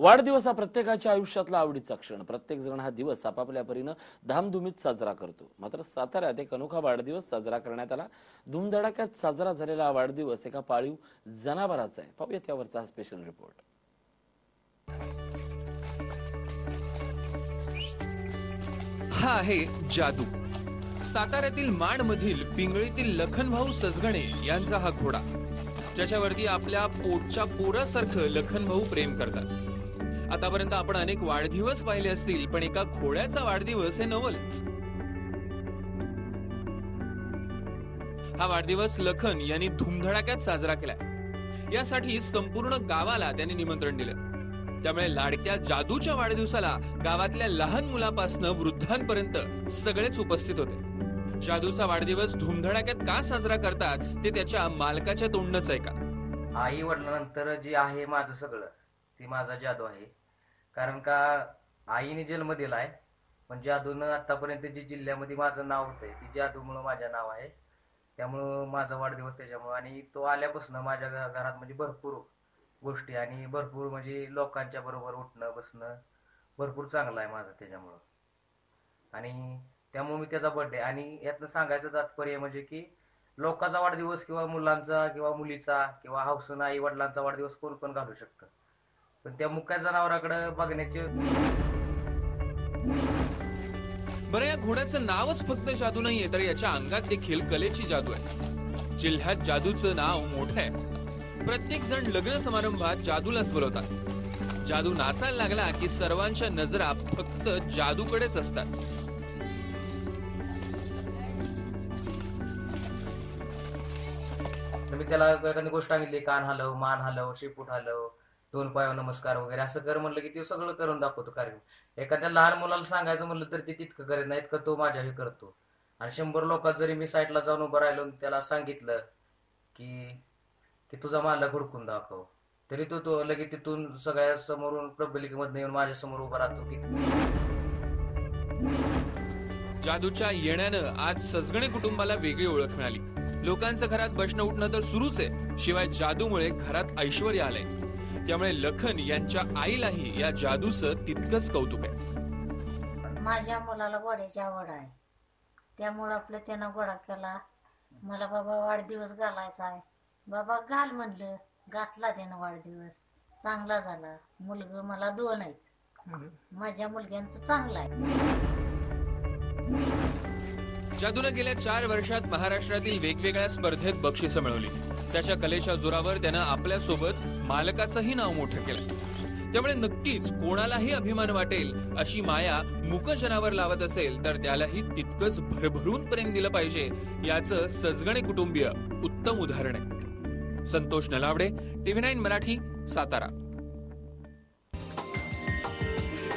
वाढदिवस हा प्रत्येकाच्या आयुष्यातला आवडीचा क्षण. प्रत्येक जण हा दिवस आपापल्या परीनं धामधुमीत साजरा करतो. मात्र साताऱ्यात एक अनोखा वाढदिवस साजरा करण्यात आला. धुमधडाक्यात साजरा झालेला हा वाढदिवस एका पाळीव जनावराचा आहे. पाहूया त्यावरचा स्पेशल रिपोर्ट हा आहे जादू. साताऱ्यातील माणमधील पिंगळीतील लखनभाऊ सजगणे यांचा हा घोडा ज्याच्यावरती आपल्या पोटच्या पोरासारखं लखनभाऊ प्रेम करतात. आतापर्यंत आपण अनेक वाढदिवस पाहिले असतील पण एका घोड्याचा वाढदिवस हे नवलच. हा वाढदिवस लखन यांनी धुमधडाक्यात साजरा केला यासाठी संपूर्ण गावाला त्यांनी निमंत्रण दिलं. त्यामुळे लाडक्या जादूच्या वाढदिवसाला गावातल्या लहान मुलापासून वृद्धांपर्यंत सगळेच उपस्थित होते. जादूचा वाढदिवस धुमधडाक्यात का साजरा करतात ते त्याच्या मालकाच्या तोंडच ऐका. आई वडिलांनंतर जे आहे माझं सगळं ते माझा जादू आहे. कारण का आईने जन्म दिलाय. पण जादूनं आतापर्यंत जे जिल्ह्यामध्ये माझं नाव होतंय ती जादूमुळं माझं नाव आहे. त्यामुळं माझा वाढदिवस त्याच्यामुळं आणि तो आल्यापासून माझ्या घरात म्हणजे भरपूर गोष्टी आणि भरपूर म्हणजे लोकांच्या बरोबर उठणं बसणं भरपूर चांगलं आहे माझं त्याच्यामुळं. आणि त्यामुळे मी त्याचा बर्थडे आणि यातनं सांगायचं तात्पर्य म्हणजे की लोकांचा वाढदिवस किंवा मुलांचा किंवा मुलीचा किंवा हौसन आई वडिलांचा वाढदिवस कोण पण घालू शकतं? पण त्या मुक्या जनावराकडे बघण्याचे बरं या घोड्याचं नावच फक्त जादू नाहीये तर याच्या अंगात देखील कलेची जादू आहे. जिल्ह्यात जादूचं नाव मोठं आहे. प्रत्येक जण लग्न समारंभात जादूलाच बोलवतात. जादू नाचायला लागला की सर्वांच्या नजरा फक्त जादूकडेच असतात. मी त्याला एखादी गोष्ट सांगितली कान हलव मान हलव शेपूट हलव. दोन पायावर नमस्कार वगैरे असं कर म्हणलं की ते सगळं करून दाखवतो कार्यक्रम. एखाद्या लहान मुलाला सांगायचं म्हणलं तर ते तितकं करत नाही इतकं तो माझ्या हे करतो. आणि शंभर लोकात जरी मी साईडला जाऊन उभं राहिलो त्याला सांगितलं की की तुझा मालक हुडकून दाखव. तरी तो तो लगेच तिथून सगळ्या समोरून पब्लिक येऊन माझ्यासमोर उभा राहतो की जादूच्या येण्यानं आज सजगणे कुटुंबाला वेगळी ओळख मिळाली. लोकांचं घरात बसणं उठणं तर सुरूच आहे. शिवाय जादूमुळे घरात ऐश्वर आलंय. त्यामुळे लखन यांच्या आईलाही या जादूचं तितकंच कौतुक आहे. माझ्या मुलाला गोड्याची आवड आहे. त्यामुळं आपलं त्यानं गोडा केला. मला बाबा वाढदिवस घालायचा आहे. बाबा घाल म्हणलं. घातला त्यानं वाढदिवस. चांगला झाला. मुलग मला दोन आहेत. माझ्या मुलग्यांचं चांगलं आहे. जादूनं गेल्या चार वर्षात महाराष्ट्रातील वेगवेगळ्या स्पर्धेत बक्षिसं मिळवली. त्याच्या कलेच्या जोरावर त्यानं आपल्यासोबत मालकाचंही नाव मोठं केलं. त्यामुळे नक्कीच कोणालाही अभिमान वाटेल अशी माया मुकजनावर लावत असेल तर त्यालाही तितकंच भरभरून प्रेम दिलं पाहिजे याचं सजगणे कुटुंबीय उत्तम उदाहरण आहे. Santosh Nalawade TV nine Marathi Satara.